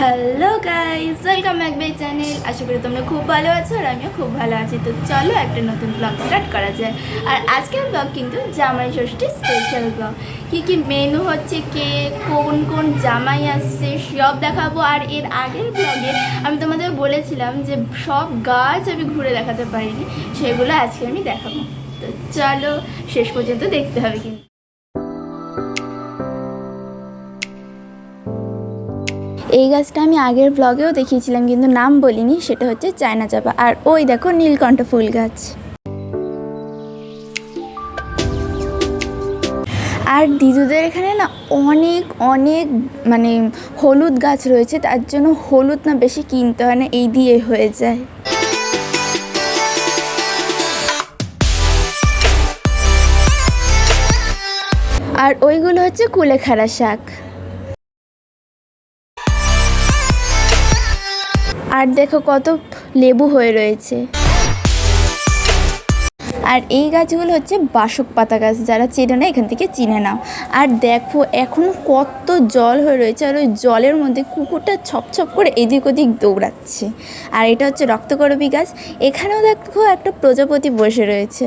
Hello guys welcome back by channel আশা করি তোমরা খুব ভালো আছো আর আমিও খুব ভালো আছি। তো চলো একটা নতুন ব্লগ স্টার্ট করা যায় আর আজকের ব্লগ কিন্তু জামাই ষষ্ঠী স্পেশাল ব্লগ কী কী মেনু হচ্ছে, কে, কোন কোন জামাই আসছে, সব দেখাবো। আর এর আগের ব্লগে আমি তোমাদের বলেছিলাম যে সব গাছ আমি ঘুরে দেখাতে পারিনি, সেগুলো আজকে আমি দেখাবো। তো চলো, শেষ পর্যন্ত দেখতে হবে কিন্তু। এই গাছটা আমি আগের ব্লগেও দেখিয়েছিলাম, কিন্তু নাম বলিনি, সেটা হচ্ছে চায়না চাপা। আর ওই দেখো নীলকণ্ঠ ফুল গাছ। আর দিদুদের এখানে না অনেক অনেক মানে হলুদ গাছ রয়েছে, তার জন্য হলুদ না বেশি কিনতে হয় না, এই দিয়ে হয়ে যায়। আর ওইগুলো হচ্ছে কুলেখাড়া শাক। আর দেখো কত লেবু হয়ে রয়েছে। আর এই গাছগুলো হচ্ছে বাসক পাতা গাছ, যারা চেনে না এখান থেকে চিনে নাও। আর দেখো, এখন কত জল হয়ে রয়েছে আর ওই জলের মধ্যে কুকুরটা ছপ করে এদিক ওদিক দৌড়াচ্ছে। আর এটা হচ্ছে রক্তকরবী গাছ। এখানেও দেখো একটা প্রজাপতি বসে রয়েছে।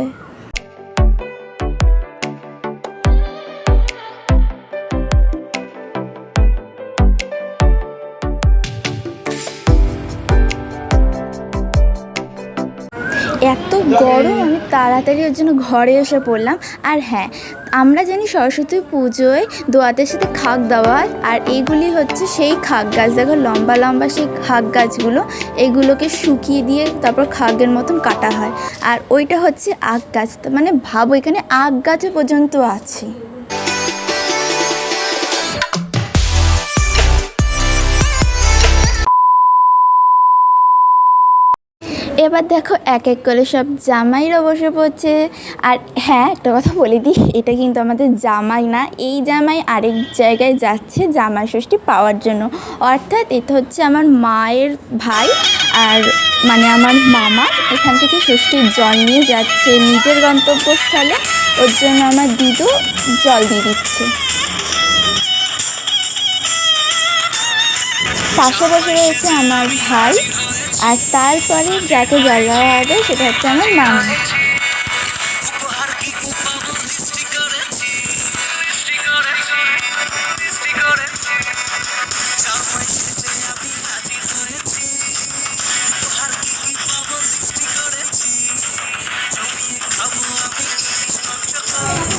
এত গরম আমি তাড়াতাড়ি ওর জন্য ঘরে এসে পড়লাম। আর হ্যাঁ আমরা জানি সরস্বতী পুজোয় দোয়াতের সাথে খাক দেওয়া হয় আর এইগুলি হচ্ছে সেই খাক গাছ। দেখো লম্বা লম্বা সেই খাক গাছগুলো এগুলোকে শুকিয়ে দিয়ে তারপর খাগের মতন কাটা হয়। আর ওইটা হচ্ছে আখ গাছ। মানে ভাবো এখানে আখ গাছও পর্যন্ত আছে। এবার দেখো এক এক করে সব জামাইরা বসে পড়ছে। আর হ্যাঁ একটা কথা বলে দিই, এটা কিন্তু আমাদের জামাই না। এই জামাই আরেক জায়গায় যাচ্ছে জামাই ষষ্ঠী পাওয়ার জন্য। অর্থাৎ এটা হচ্ছে আমার মায়ের ভাই আর মানে আমার মামা এখান থেকে ষষ্ঠীর জল নিয়ে যাচ্ছে নিজের গন্তব্যস্থলে। ওর জন্য আমার দিদু জল দিয়ে দিচ্ছে। পাশাপাশি রয়েছে আমার ভাই। আর তারপরে যাকে জল দেওয়া হবে সেটা হচ্ছে আমার মামা।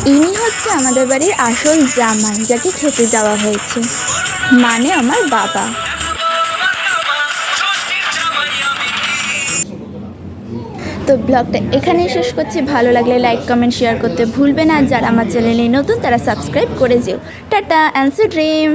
ইনি হচ্ছে আমাদের বাড়ির আসল জামাই যাকে খেতে যাওয়া হয়েছে। মানে আমার বাবা। তো ব্লগটা এখানেই শেষ করছি। ভালো লাগলে লাইক কমেন্ট শেয়ার করতে ভুলবে না। যারা আমার চ্যানেলে নতুন, তারা সাবস্ক্রাইব করে যেও। Tata answer dream